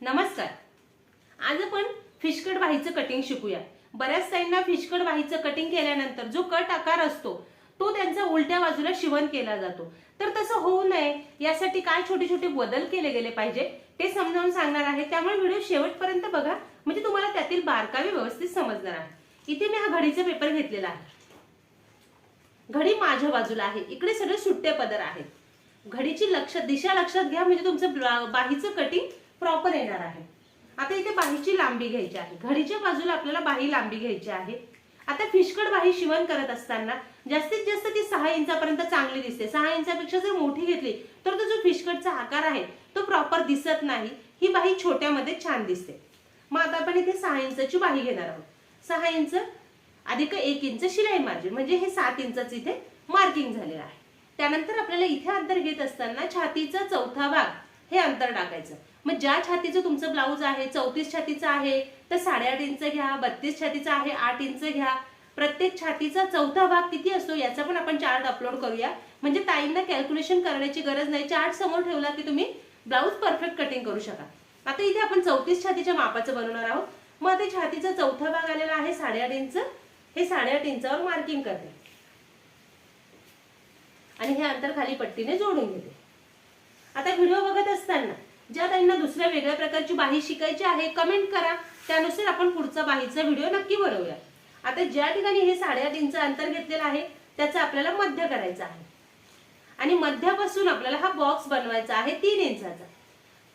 नमस्कार. आज आपण फिशकट बाहीचं कटिंग शिकूया. बऱ्याच ताईंना फिशकट वाहीचं कटिंग केल्यानंतर जो कट आकार असतो तो त्यांचा उलट्या बाजूला शिवण केला जातो. तर तसं होऊ नये यासाठी काय छोटे छोटे बदल केले गेले पाहिजे ते समजावून सांगणार आहे. त्यामुळे व्हिडिओ शेवटपर्यंत बघा. म्हणजे तुम्हाला त्यातील बारकावे व्यवस्थित समजणार आहे. इथे मी हा घडीचा पेपर घेतलेला आहे. घडी माझ्या बाजूला आहे. इकडे सगळे सुट्टे पदर आहेत. घडीची लक्ष दिशा लक्षात घ्या म्हणजे तुमचं बाहीचं कटिंग प्रॉपर येणार आहे. आता इथे बाहीची लांबी घ्यायची आहे. घडीच्या बाजूला आपल्याला बाही लांबी घ्यायची आहे. आता फिशकट बाही शिवण करत असताना जास्तीत जास्त ती सहा इंचापर्यंत चांगली दिसते. सहा इंचापेक्षा जर मोठी घेतली तर तो जो फिशकटचा आकार आहे तो प्रॉपर दिसत नाही. ही बाही छोट्यामध्ये छान दिसते. मग आता आपण इथे सहा इंचाची बाही घेणार आहोत. सहा इंच अधिक एक इंच शिलाई मार्जिन म्हणजे हे सात इंचच इथे मार्किंग झालेलं आहे. त्यानंतर आपल्याला इथे अंतर घेत असताना छातीचा चौथा भाग हे अंतर टाकायचं. मग ज्या छातीचं तुमचं ब्लाऊज आहे चौतीस छातीचं आहे तर साडेआठ इंच घ्या बत्तीस छातीचं आहे आठ इंच घ्या. प्रत्येक छातीचा चौथा भाग किती असतो याचा पण आपण चार्ट अपलोड करूया. म्हणजे ताईंना कॅल्क्युलेशन करण्याची गरज नाही. चार्ट समोर ठेवला की तुम्ही ब्लाऊज परफेक्ट कटिंग करू शका आता इथे आपण चौतीस छातीच्या मापाचं बनवणार आहोत. मग ते छातीचा चौथा भाग आलेला आहे साडेआठ इंच. हे साडेआठ इंचावर मार्किंग करते. आणि हे अंतर खाली पट्टीने जोडून घेते. आता व्हिडिओ बघत असताना ज्या ताईंना दुसऱ्या वेगळ्या प्रकारची बाही शिकायची आहे कमेंट करा. त्यानुसार आपण पुढचा बाहीचा व्हिडिओ नक्की बनवूया. आता ज्या ठिकाणी हे साडेआठ इंच अंतर घेतलेलं आहे त्याचं आपल्याला मध्य करायचं आहे. आणि मध्यापासून आपल्याला हा बॉक्स बनवायचा आहे तीन इंचाचा.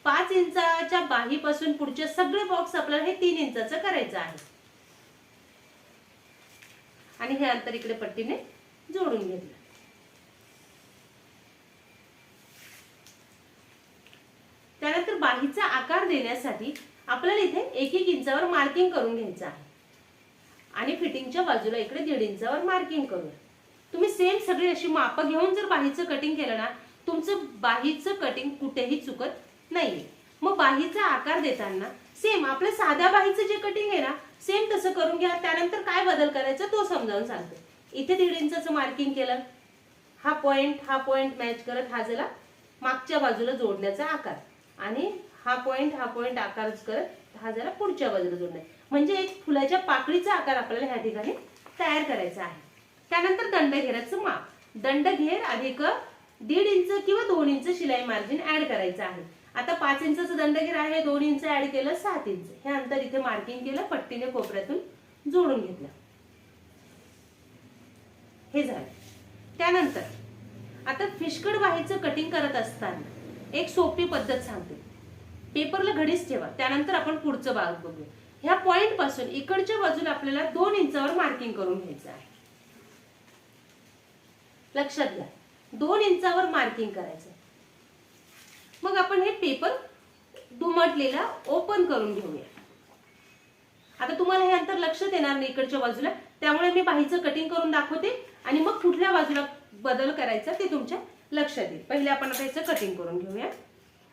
पाच इंचाच्या बाहीपासून पुढचे सगळे बॉक्स आपल्याला हे तीन इंचाचं करायचं आहे. आणि हे अंतर इकडे पट्टीने जोडून घेतलं. त्यानंतर बाहीचा आकार देण्यासाठी आपल्याला इथे एक एक इंचावर मार्किंग करून घ्यायचं आहे. आणि फिटिंगच्या बाजूला इकडे दीड इंचावर मार्किंग करूया तुम्ही सेम सगळी अशी मापं घेऊन जर बाहीचं कटिंग केलं ना तुमचं बाहीचं कटिंग कुठेही चुकत नाहीये. मग बाहीचा आकार देताना सेम आपल्या साध्या बाहीचं जे कटिंग आहे ना सेम तसं करून घ्या. त्यानंतर काय बदल करायचा तो समजावून सांगते. इथे दीड इंचाचं मार्किंग केलं. हा पॉइंट हा पॉइंट मॅच करत हा झाला मागच्या बाजूला जोडण्याचा आकार. आणि हा पॉइंट हा पॉइंट आकार करत हा जरा पुढच्या बाजूला जोडणे. म्हणजे एक फुलाच्या पाकळीचा आकार आपल्याला ह्या ठिकाणी तयार करायचा आहे. त्यानंतर दंडघेराचं माप. दंडघेर अधिक दीड इंच किंवा दोन इंच शिलाई मार्जिन ऍड करायचं आहे. आता पाच इंचाचं दंडगीर आहे दोन इंच ऍड केलं सात इंच. हे अंतर इथे मार्किंग केलं पट्टीने कोपऱ्यातून जोडून घेतलं. हे झालं. त्यानंतर आता फिशकड बाहेरचं कटिंग करत असताना एक सोपी पद्धत सांगते. पेपरला घडीच ठेवा त्यानंतर आपण पुढचं भाग बघूया. ह्या पॉइंटपासून इकडच्या बाजूला आपल्याला दोन इंचावर मार्किंग करून घ्यायचं आहे. लक्षात घ्या. दोन इंचावर मार्किंग करायचं. मग आपण हे पेपर दुमटलेला ओपन करून घेऊया. आता तुम्हाला हे अंतर लक्षात येणार नाही इकडच्या बाजूला. त्यामुळे मी बाहीचं कटिंग करून दाखवते आणि मग कुठल्या बाजूला बदल करायचा ते तुमच्या लक्षात येईल. पहिले आपण आता याचं कटिंग करून घेऊया.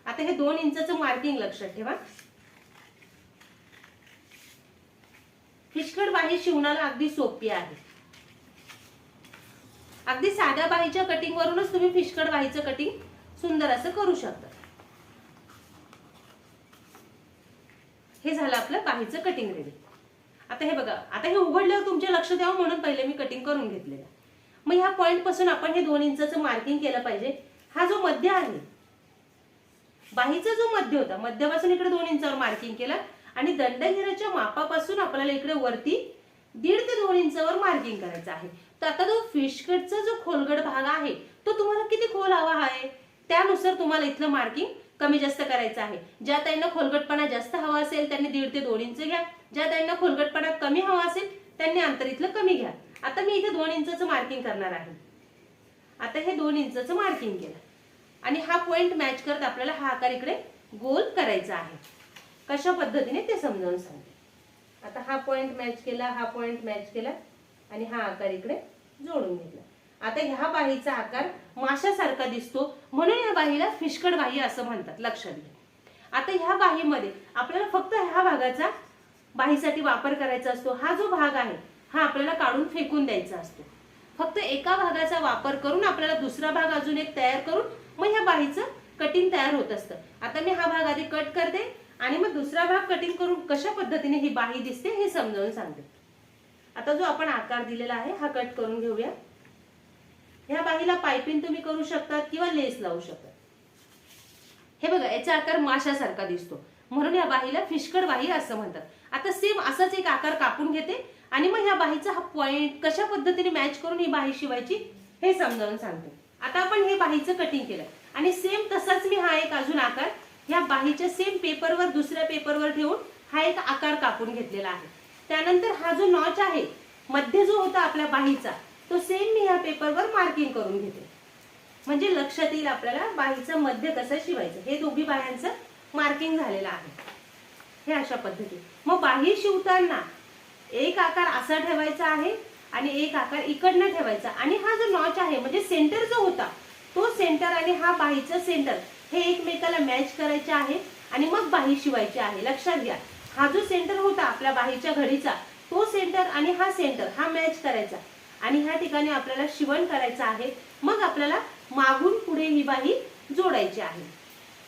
आता हे दोन इंचाचं मार्किंग लक्षात ठेवा. फिशकट बाही शिवणाला अगदी सोपी आहे. अगदी साध्या बाहीच्या कटिंग वरूनच तुम्ही फिशकड बाहीचं कटिंग सुंदर असं करू शकता. हे झालं आपलं बाहीचं कटिंग रेडी आता हे बघा आता हे उघडल्यावर तुमच्या लक्ष द्यावं म्हणून पहिले मी कटिंग करून घेतलेलं. मग ह्या पॉईंटपासून आपण हे दोन इंचाचं मार्किंग केलं पाहिजे. हा जो मध्य आहे बाहीचा जो मध्य होता मध्यापासून इकडे दोन इंचावर मार्किंग केलं आणि दंडघेराच्या मापापासून आपल्याला इकडे वरती दीड ते दोन इंचावर मार्किंग करायचं आहे. तर आता जो फिशकटचा जो खोलगड भाग आहे तो तुम्हाला किती खोल हवा आहे? त्यानुसार तुम्हाला इथलं मार्किंग कमी जास्त करायचं आहे. ज्या ताईंना खोलगटपणा जास्त हवा असेल त्यांनी दीड ते दोन इंच घ्या. ज्या ताईंना खोलगटपणा कमी हवा असेल त्यांनी अंतर इथलं कमी घ्या. आता मी इथे दोन इंचचं मार्किंग करणार आहे. आता हे दोन इंचचं मार्किंग केलं. आणि हा पॉइंट मॅच करत आपल्याला हा आकार इकडे गोल करायचा आहे. कशा पद्धतीने ते समजावून सांगते. आता हा पॉइंट मॅच केला हा पॉइंट मॅच केला. आणि हा आकार इकडे जोडून घेतला. आता ह्या बाहीचा आकार माशासारखा दिसतो. म्हणून या बाहीला फिशकड बाही असं म्हणतात लक्षात घ्या. आता ह्या बाहीमध्ये आपल्याला फक्त ह्या भागाचा बाहीसाठी वापर करायचा असतो. हा जो भाग आहे हा आपल्याला काढून फेकून द्यायचा असतो. फक्त एका भागाचा वापर करून आपल्याला दुसरा भाग अजून एक तयार करून मग ह्या बाहीचं कटिंग तयार होत असतं. आता मी हा भाग आधी कट करते आणि मग दुसरा भाग कटिंग करून कशा पद्धतीने ही बाही दिसते हे समजावून सांगते. आता जो आपण आकार दिलेला आहे हा कट करून घेऊया. ह्या बाहीला पायपिंग तुम्ही करू शकतात किंवा लेस लावू शकतात. हे बघा याचा आकार माशासारखा दिसतो. म्हणून या बाहीला फिशकड बाही असं म्हणतात. आता सेम असाच एक आकार कापून घेते आणि मग ह्या बाहीचा हा पॉइंट कशा पद्धतीने मॅच करून ही बाही शिवायची हे समजावून सांगते. आता आपण हे बाहीचं कटिंग केलं. आणि सेम तसाच मी हा एक अजून आकार ह्या बाहीच्या सेम पेपरवर दुसऱ्या पेपरवर ठेवून हा एक आकार कापून घेतलेला आहे. त्यानंतर हा जो नॉच आहे मध्ये जो होता आपल्या बाहीचा तो सेम मी ह्या पेपरवर मार्किंग करून घेते. म्हणजे लक्षात येईल आपल्याला बाहीचं मध्य कसं शिवायचं. हे दोघी बाह्यांचं मार्किंग झालेलं आहे. हे अशा पद्धती. मग बाही शिवताना एक आकार असा ठेवायचा आहे आणि एक आकार इकडनं ठेवायचा. आणि हा जो नॉच आहे म्हणजे सेंटर जो होता तो सेंटर आणि हा बाहीचं सेंटर हे एकमेकाला मॅच करायचे आहे आणि मग बाही शिवायची आहे. लक्षात घ्या. हा जो सेंटर होता आपल्या बाहीच्या घडीचा तो सेंटर आणि हा सेंटर हा मॅच करायचा. आणि ह्या ठिकाणी आपल्याला शिवण करायचं आहे. मग आपल्याला मागून पुढे ही बाही जोडायची आहे.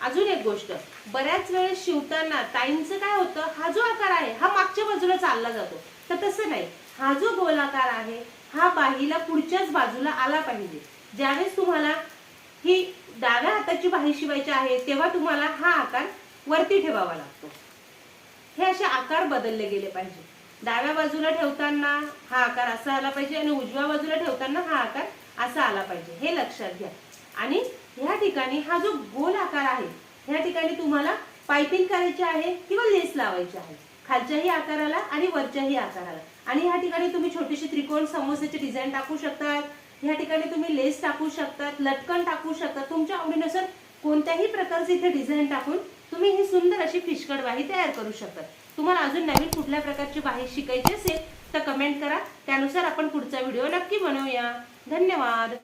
अजून एक गोष्ट बऱ्याच वेळेस शिवताना ताईंचं काय होतं हा जो आकार आहे हा मागच्या बाजूला चालला जातो. तर तसं नाही हा जो गोलाकार आहे हा बाहीला पुढच्याच बाजूला आला पाहिजे. ज्यावेळेस तुम्हाला ही डाव्या हाताची बाही शिवायची आहे तेव्हा तुम्हाला हा आकार वरती ठेवावा लागतो. हे असे आकार बदलले गेले पाहिजे. डाव्या बाजूला ठेवताना हा आकार असा आला पाहिजे आणि उजव्या बाजूला ठेवताना हा आकार असा आला पाहिजे. हे लक्षात घ्या. आणि ह्या ठिकाणी हा जो गोल आकार आहे ह्या ठिकाणी तुम्हाला पायपिंग करायची आहे किंवा लेस लावायची आहे. खालच्याही आकाराला आणि वरच्याही आकाराला. आणि ह्या ठिकाणी तुम्ही छोटीशी त्रिकोण समोसेचे डिझाईन टाकू शकतात. ह्या ठिकाणी तुम्ही लेस टाकू शकतात लटकन टाकू शकतात. तुमच्या आवडीनुसार कोणत्याही प्रकारचे इथे डिझाईन टाकून तुम्ही ही सुंदर अशी फिशकडवाही तयार करू शकतात. तुम्हाला अजून नवीन कुठल्या प्रकारची बाहेर शिकायची असेल तर कमेंट करा. त्यानुसार आपण पुढचा व्हिडिओ नक्की बनवूया. धन्यवाद.